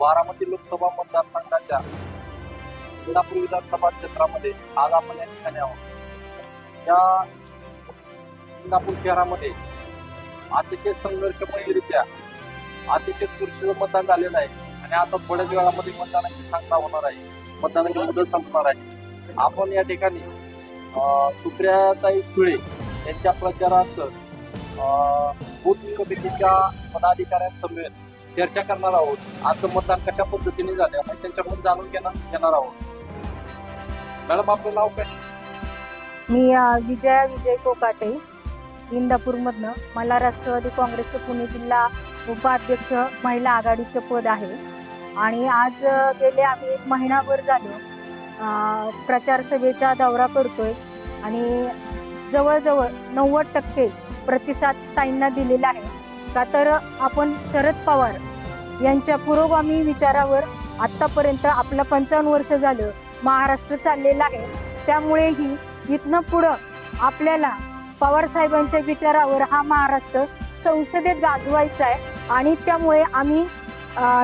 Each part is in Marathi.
बारामती लोकसभा मतदारसंघाच्या इंदापूर विधानसभा क्षेत्रामध्ये आज आपण या ठिकाणी आहोत. या इंदापूर शहरामध्ये अतिशय संघर्षमयरित्या अतिशय चुरशीचं मतदान झालेलं आहे. आणि आता थोड्याच वेळामध्ये मतदानाची सांगता होणार आहे. मतदानाची मुदत संपणार आहे. आपण या ठिकाणी सुप्रियाताई सुळे यांच्या प्रचारार्थ बूथ कमिटीच्या पदाधिकाऱ्यांसमवेत चर्चा करणार आहोत. आजचं मतदान कशा पद्धतीने झालं आपण त्यांच्याकडून जाणून घेणार घेणार आहोत. मॅडम आपलं नाव काय? मी विजया विजय कोकाटे इंदापूरमधनं. मला राष्ट्रवादी काँग्रेसचं पुणे जिल्हा उपाध्यक्ष महिला आघाडीचं पद आहे. आणि आज गेले आम्ही एक महिनाभर झालो प्रचार सभेचा दौरा करतोय. आणि जवळजवळ नव्वद टक्के प्रतिसाद ताईंना दिलेला आहे. का तर आपण शरद पवार यांच्या पुरोगामी विचारावर आत्तापर्यंत आपलं पंचावन्न वर्ष झालं महाराष्ट्र चाललेलं आहे. त्यामुळेही इथनं पुढं आपल्याला पवार साहेबांच्या विचारावर हा महाराष्ट्र संसदेत गाजवायचा आहे आणि त्यामुळे आम्ही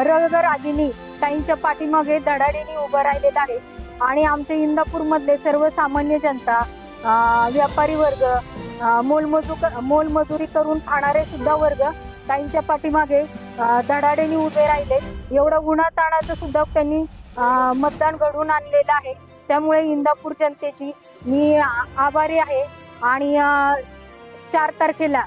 रगरागिनी ताईंच्या पाठीमागे धडाडीने उभं राहिलेलं आहे. आणि आमच्या इंदापूरमधले सर्वसामान्य जनता व्यापारी वर्ग मोलमजू मोलमजुरी करून खाणारे सुद्धा वर्ग ताईंच्या पाठीमागे धडाडेने उभे राहिले. एवढं उन्हाताणाचं सुद्धा त्यांनी मतदान घडवून आणलेलं आहे. त्यामुळे इंदापूर जनतेची मी आभारी आहे. आणि चार तारखेला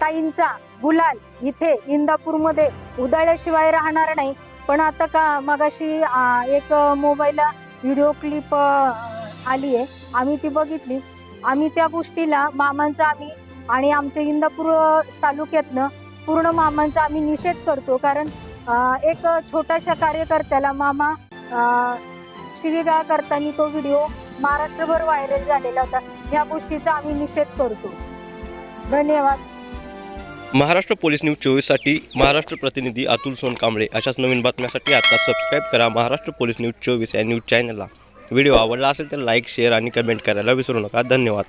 ताईंचा गुलाल इथे इंदापूरमध्ये उधळल्याशिवाय राहणार नाही. पण आता का मगाशी एक मोबाईलला व्हिडिओ क्लिप आली आहे आम्ही ती बघितली. आम्ही त्या गोष्टीला मामांचा आम्ही आणि आमच्या इंदापूर तालुक्यातनं पूर्ण मामांचा आम्ही निषेध करतो. कारण एक छोट्याशा कार्यकर्त्याला मामा शिवीगाळ करताना तो व्हिडिओ महाराष्ट्रभर व्हायरल झालेला होता. या गोष्टीचा आम्ही निषेध करतो. धन्यवाद. महाराष्ट्र पोलीस न्यूज चोवीससाठी महाराष्ट्र प्रतिनिधी अतुल सोनकांबळे अशाच नवीन बातम्यासाठी आता सबस्क्राईब करा महाराष्ट्र पोलीस न्यूज चोवीस या न्यूज चॅनलला. व्हिडिओ आवडला असेल तर लाईक शेअर आणि कमेंट करायला विसरू नका. धन्यवाद.